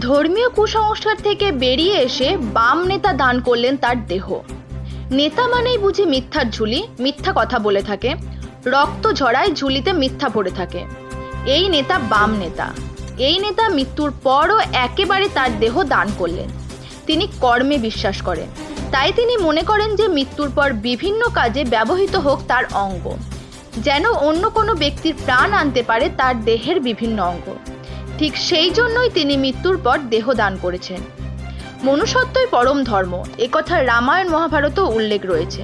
ধর্মীয় কুসংস্কার থেকে বেরিয়ে এসে বাম নেতা দান করলেন তার দেহ। নেতা মানেই বুঝি মিথ্যার ঝুলি, মিথ্যা কথা বলে থাকে। রক্ত ঝরায় ঝুলিতে মিথ্যা পড়ে থাকে। এই নেতা বাম নেতা। এই নেতা মৃত্যুর পরও একেবারে তার দেহ দান করলেন। তিনি কর্মে বিশ্বাস করেন। তাই তিনি মনে করেন যে মৃত্যুর পর বিভিন্ন কাজে ব্যবহৃত হোক তার অঙ্গ। যেন অন্য কোনো ব্যক্তির প্রাণ আনতে পারে তার দেহের বিভিন্ন অঙ্গ। ঠিক সেই জন্যই তিনি মৃত্যুর পর দেহ দান করেছেন। মনুষ্যত্বই পরম ধর্ম একথা রামায়ণ মহাভারতেও উল্লেখ রয়েছে।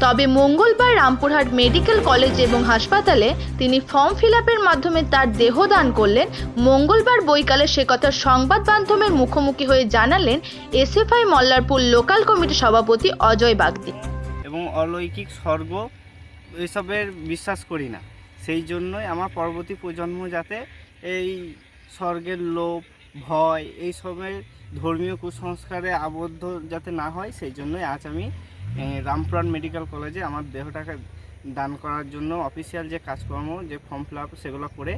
তবে মঙ্গলবার রামপুরহাট মেডিকেল কলেজ এবং হাসপাতালে তিনি ফর্ম ফিল মাধ্যমে তার দেহ দান করলেন। মঙ্গলবার বৈকালে সে কথা সংবাদ মাধ্যমের মুখোমুখি হয়ে জানালেন এসএফআই মল্লারপুর লোকাল কমিটির সভাপতি অজয় বাগদি। এবং অলৌকিক স্বর্গ, এসবের বিশ্বাস করি না। সেই জন্যই আমার পরবর্তী প্রজন্ম যাতে এই স্বর্গের লোভ ভয় এই এইসবের ধর্মীয় কুসংস্কারে আবদ্ধ যাতে না হয় সেই জন্যই আজ আমি এ, রামপুরহাট মেডিকেল কলেজে আমার দেহটাকে দান করার জন্য অফিসিয়াল যে কাজকর্ম যে ফর্ম ফিল আপ সেগুলো করে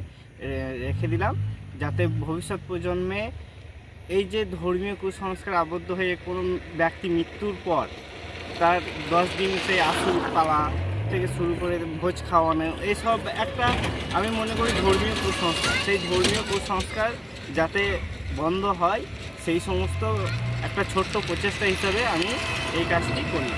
রেখে দিলাম। যাতে ভবিষ্যৎ প্রজন্মে এই যে ধর্মীয় কুসংস্কার আবদ্ধ হয়ে কোনো ব্যক্তি মৃত্যুর পর তার দশ দিন সেই আসুর পালা থেকে শুরু করে ভোজ খাওয়ানো এইসব একটা আমি মনে করি ধর্মীয় কুসংস্কার। সেই ধর্মীয় কুসংস্কার যাতে বন্ধ হয়, সেই সমস্ত একটা ছোট্ট প্রচেষ্টা হিসাবে আমি এই কাজটি করি।